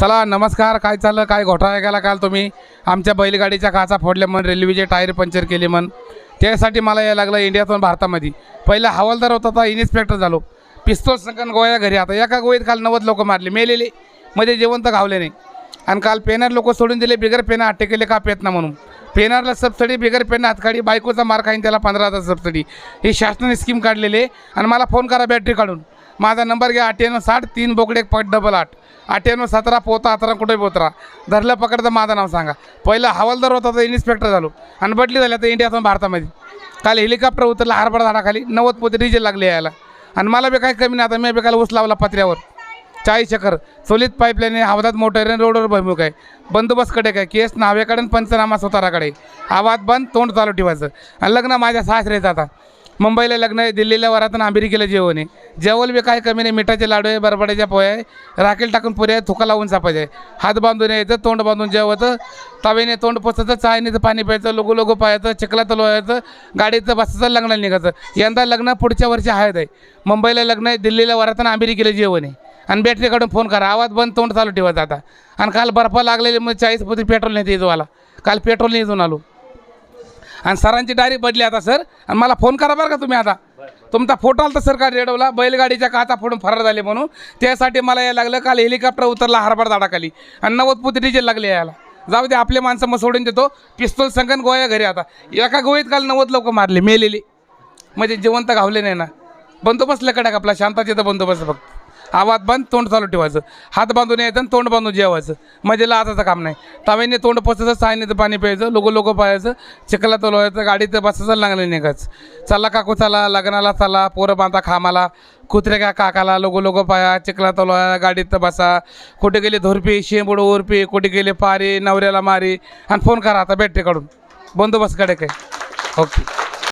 चला नमस्कार. काय चाललं? काय घोटाळा केला काल तुम्ही? आमच्या बैलगाडीच्या काचा फोडल्या म्हण रेल्वेचे टायर पंक्चर केले म्हण. त्यासाठी मला यायला लागलं इंडियातून भारतामध्ये. पहिला हवालदार होता तर इन्स्पेक्टर झालो. पिस्तोल संकन गोळ्या घरी. आता एका गोळीत काल नव्वद लोक मारले. मेलेले. मध्ये जेवण तर घावले नाही. आणि काल पेनर लोक सोडून दिले बिगर पेनं अट्टे केले का पेत ना म्हणून. पेनरला सबसिडी बिगर पेन हातकाडी बायकोचा मार खाईन त्याला पंधरा हजार सबसिडी ही शासनाने स्कीम काढलेली. आहे आणि मला फोन करा बॅटरी काढून. माझा नंबर घ्या अठ्ठ्याण्णव साठ तीन बोकडे पट डबल आठ. अठ्ठ्याण्णव सतरा पोता अतरा कुठे पोतरा? धरलं पकडतं माझं नाव सांगा. पहिला हवालदार होता तर इन्स्पेक्टर झालो. आणि बदली झाल्या तर इंडियातून भारतामध्ये. काल हेलिकॉप्टर उतरला हार्बर झाडाखाली. नव्वद पोते डिझेल लागले यायला. आणि मला बी काही कमी नाही आता मी बी काल ऊस लावला पत्र्यावर. चाळीस चक्कर चोलीत पाईपलाईन आहे हवादात मोटर आहे रोडवर भैमुख आहे. बंदोबस्तकडे काय? केस नावेकडे आणि पंचनामा स्वतःकडे आवाज बंद तोंड चालू ठेवायचं. आणि लग्न माझ्या सासरेचं आता. मुंबईला लग्न आहे दिल्लीला वरातून अमेरिकेला जेवण आहे. जेवल बी काय कमी नाही मिठाचे लाडू आहे बरबड्याच्या पोया आहे. राखेल टाकून पुऱ्या आहे थुका लावून चापायचे हात बांधून यायचं तोंड बांधून जेवतं तवेने तोंड पोचायचं चायने पाणी प्यायचं लोगो लोगो पाहायचं चिखलात लोहायचं गाडीचं बसायचं लग्नाला निघायचं. यंदा लग्न पुढच्या वर्षी आहेत आहे. मुंबईला लग्न आहे दिल्लीला वरातून अमेरिकेला जेवण आहे. आणि बॅटरी काढून फोन करा आवाज बंद तोंड चालू ठेवायचा आता. आणि काल बर्फा लागलेली मग चाळीस पोती पेट्रोल नाही येतो आला काल पेट्रोल नाही इथून आलो. आणि सरांची डायरी बदली आता सर. आणि मला फोन करा बरं का तुम्ही आता. तुमचा फोटो आला तर का रेडवला? बैलगाडीच्या काचा फोडून फरार झाले म्हणून. त्यासाठी मला यायला लागलं. काल हेलिकॉप्टर उतरला हरभर झाडाखाली. आणि नव्वद पोती डिझेल लागले यायला. जाऊ दे आपले माणसं मग सोडून देतो. पिस्तोल संगन गोया घरी आता. एका गोळीत काल नव्वद लोक मारले मेलेले. म्हणजे जिवंत घावले नाही ना. बंदोबस्त कडक आपला? तर बंदोबस्त फक्त. आवाज बंद तोंड चालू ठेवायचं. हात बांधून यायचं आणि तोंड बांधून जेवायचं. म्हणजे लाजाचं काम नाही. तव्याने तोंड पोचायचं सायनेचं पाणी प्यायचं लोगो लोगो पाहायचं चिखला तोलवायचं गाडीत बसायचं लागलं निघायचं. चला काकू चला लग्नाला चला पोरं बांधा खामाला कुत्रे का काकाला लोगो लोगो पाया चिखला तोलवा गाडीत बसा. कुठे गेले धोरपी शेंबुड ओरपी कुठे गेले पारे नवऱ्याला मारी आणि फोन करा आता बॅटरी काढून बंदोबस्त कडे काय? ओके.